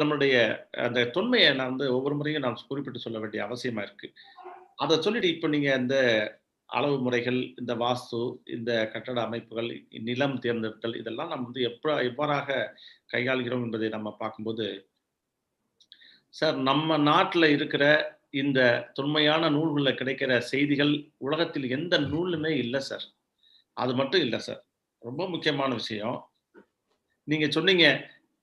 நம்மளுடைய அந்த தொன்மையை நான் வந்து ஒவ்வொரு முறையும் நான் குறிப்பிட்டு சொல்ல வேண்டிய அவசியமா இருக்கு. அதை சொல்லிட்டு இப்போ நீங்க இந்த அளவு முறைகள், இந்த வாஸ்து, இந்த கட்டட அமைப்புகள், நிலம் தேர்ந்தெடுத்தல் இதெல்லாம் நம்ம வந்து எப்ப எவ்வாறாக கையாள்கிறோம் என்பதை நம்ம பார்க்கும்போது சார் நம்ம நாட்டில் இருக்கிற இந்த தொன்மையான நூல்களில் கிடைக்கிற செய்திகள் உலகத்தில் எந்த நூலுமே இல்லை சார். அது மட்டும் இல்லை சார். ரொம்ப முக்கியமான விஷயம். நீங்க சொன்னீங்க,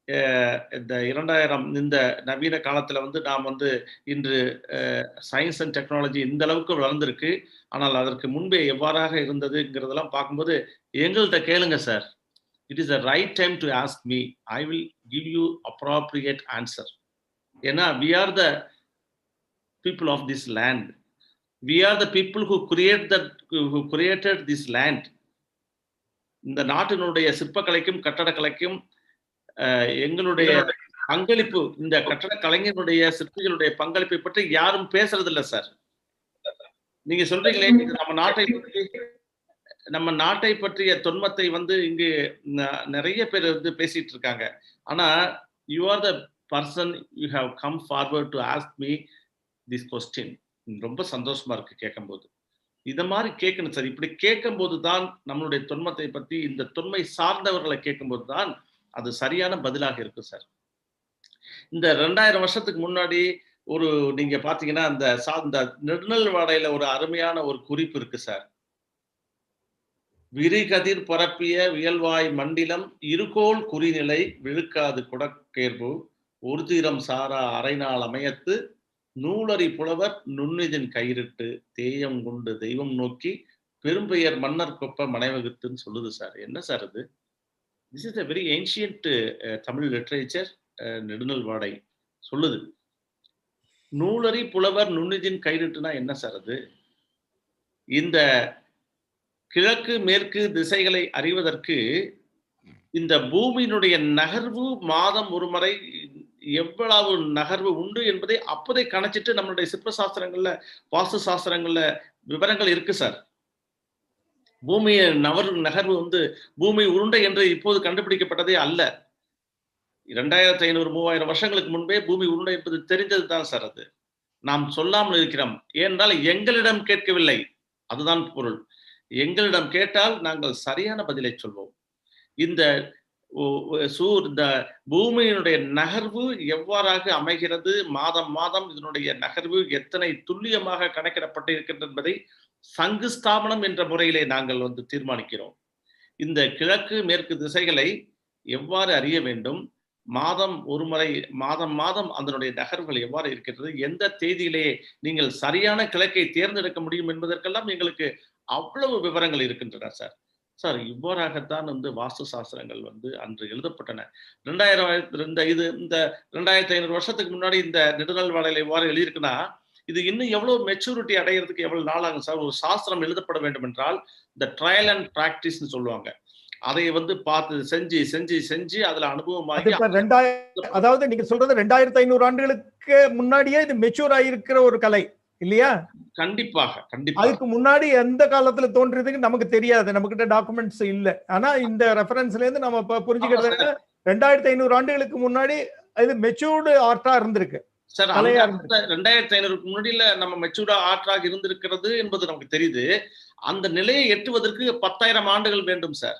இந்த 2000 இந்த நவீன காலத்தில் வந்து நாம் வந்து இன்று சயின்ஸ் அண்ட் டெக்னாலஜி இந்த அளவுக்கு வளர்ந்துருக்கு ஆனால் அதற்கு முன்பே எவ்வாறாக இருந்ததுங்கிறதெல்லாம் பார்க்கும்போது, எங்கள்கிட்ட கேளுங்க sir. It is the right time to ask me. I will give you appropriate answer. ஏன்னா, we are the people of this land. We are the people who create that who created this land. இந்த நாட்டினுடைய சிற்பக்கலைக்கும், கட்டடக்கலைக்கும் எங்களுடைய பங்களிப்பு இந்த கட்டடக் கலைஞர்களுடைய, சிற்பிகளுடைய பங்களிப்பை பற்றி யாரும் பேசுறதில்ல சார். நீங்க சொல்றீங்களே, நம்ம நாட்டை பற்றி நம்ம நாட்டை பற்றிய தொன்மத்தை வந்து இங்கு நெறைய பேர் வந்து பேசிட்டு இருக்காங்க. ஆனா, you are the person you have come forward to ask me this question. ரொம்ப சந்தோஷமா இருக்கு கேட்கும்போது. இத மாரி கேட்கணும் சார். இப்படி கேட்கும்போது தான் நம்மளுடைய தொன்மத்தை பத்தி இந்த தொன்மை சார்ந்தவர்கள கேட்கும்போது தான், அது சரியான பதிலாக இருக்கும் சார். இந்த 2000 வருஷத்துக்கு முன்னாடி ஒரு நீங்க பாத்தீங்கன்னா அந்த சா இந்த நெடுநல்வாடையில ஒரு அருமையான ஒரு குறிப்பு இருக்கு சார். "விரிகதிர் பரப்பிய வியல்வாய் மண்டிலம் இருகோள் குறிநிலை விழுக்காது குடக்கேர்பு உறுதிரம் சாரா அரைநாள் அமையத்து நூலறி புலவர் நுண்ணிதின் கயிறிட்டு தேயம் கொண்டு தெய்வம் நோக்கி பெரும்பெயர் மன்னர் கொப்ப மனைவகுத்துன்னு" சொல்லுது சார். என்ன சார் அது this is a very ancient Tamil literature Nedunalvadai சொல்லுது. நூலறி புலவர் நுண்ணிதின் கைதுட்டுனா என்ன சார் அது? இந்த கிழக்கு, மேற்கு திசைகளை அறிவதற்கு இந்த பூமியினுடைய நகர்வு மாதம் ஒரு முறை எவ்வளவு நகர்வு உண்டு என்பதை அப்போதே கணச்சிட்டு நம்மளுடைய சிற்ப சாஸ்திரங்கள்ல, வாஸ்து சாஸ்திரங்கள்ல விவரங்கள் இருக்கு சார். பூமியை நவர் நகர்வு வந்து பூமி உருண்டை என்று இப்போது கண்டுபிடிக்கப்பட்டதே அல்ல. 2500, 3000 வருஷங்களுக்கு முன்பே பூமி உருண்டை என்பது தெரிந்தது தான் சார் அது. நாம் சொல்லாமல் இருக்கிறோம். ஏனென்றால் எங்களிடம் கேட்கவில்லை. அதுதான் பொருள். எங்களிடம் கேட்டால் நாங்கள் சரியான பதிலை சொல்வோம். இந்த ஒ இந்த பூமியினுடைய நகர்வு எவ்வாறாக அமைகிறது? மாதம், மாதம் இதனுடைய நகர்வு எத்தனை துல்லியமாக கணக்கிடப்பட்டிருக்கின்றது என்பதை சங்கு ஸ்தாபனம் என்ற முறையிலே நாங்கள் வந்து தீர்மானிக்கிறோம். இந்த கிழக்கு, மேற்கு திசைகளை எவ்வாறு அறிய வேண்டும்? மாதம் ஒரு முறை மாதம், மாதம் அதனுடைய நகர்வுகள் எவ்வாறு இருக்கின்றது? எந்த தேதியிலே நீங்கள் சரியான கிழக்கை தேர்ந்தெடுக்க முடியும் என்பதற்கெல்லாம் எங்களுக்கு அவ்வளவு விவரங்கள் இருக்கின்றன சார். சார் இவ்வாறாகத்தான் வந்து வாஸ்து சாஸ்திரங்கள் வந்து அன்று எழுதப்பட்டன. 2000 இந்த இது இந்த 2500 வருஷத்துக்கு முன்னாடி இந்த நெடுநல்வாடையில எவ்வாறு எழுதியிருக்குன்னா, இது இன்னும் எவ்வளவு மெச்சூரிட்டி அடையறதுக்கு எவ்வளவு நாள் ஆகும் சார்? ஒரு சாஸ்திரம் எழுதப்பட வேண்டும் என்றால், இந்த ட்ரையல் அண்ட் பிராக்டிஸ்ன்னு சொல்லுவாங்க. அதை வந்து பார்த்து செஞ்சு, செஞ்சு, செஞ்சு அதுல அனுபவம் அனுபவமாகி ரெண்டாயிரம் அதாவது நீங்க சொல்றது 2500 ஆண்டுகளுக்கு முன்னாடியே இது மெச்சூர் ஆயிருக்கிற ஒரு கலை இல்லையா? கண்டிப்பாக, கண்டிப்பாக. அதுக்கு முன்னாடி எந்த காலத்துல தோன்றியதுன்னு நமக்கு தெரியாது. நம்மகிட்ட டாக்குமெண்ட்ஸ் இல்ல. ஆனா இந்த ரெஃபரன்ஸ்ல இருந்து நம்ம புரிஞ்சுக்கிறது. என்ன 2500 ஆண்டுகளுக்கு முன்னாடி இது மெச்சூர்டு ஆர்ட்டா இருந்திருக்கு. சார் அந்த 2500க்கு முன்னாடில நம்ம மெச்சூர்டா ஆர்ட்டாக இருந்திருக்கிறது என்பது நமக்கு தெரியுது. அந்த நிலையை எட்டுவதற்கு 10,000 ஆண்டுகள் வேண்டும் சார்.